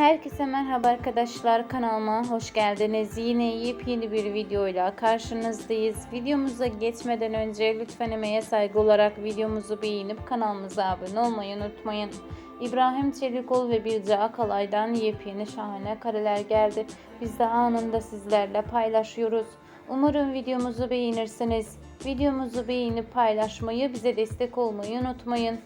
Herkese merhaba arkadaşlar kanalıma hoş geldiniz. Yine yepyeni bir videoyla karşınızdayız. Videomuza geçmeden önce lütfen emeğe saygı olarak videomuzu beğenip kanalımıza abone olmayı unutmayın. İbrahim Çelikol ve Birce Akalay'dan yepyeni şahane kareler geldi. Biz de anında sizlerle paylaşıyoruz. Umarım videomuzu beğenirsiniz. Videomuzu beğenip paylaşmayı, bize destek olmayı unutmayın.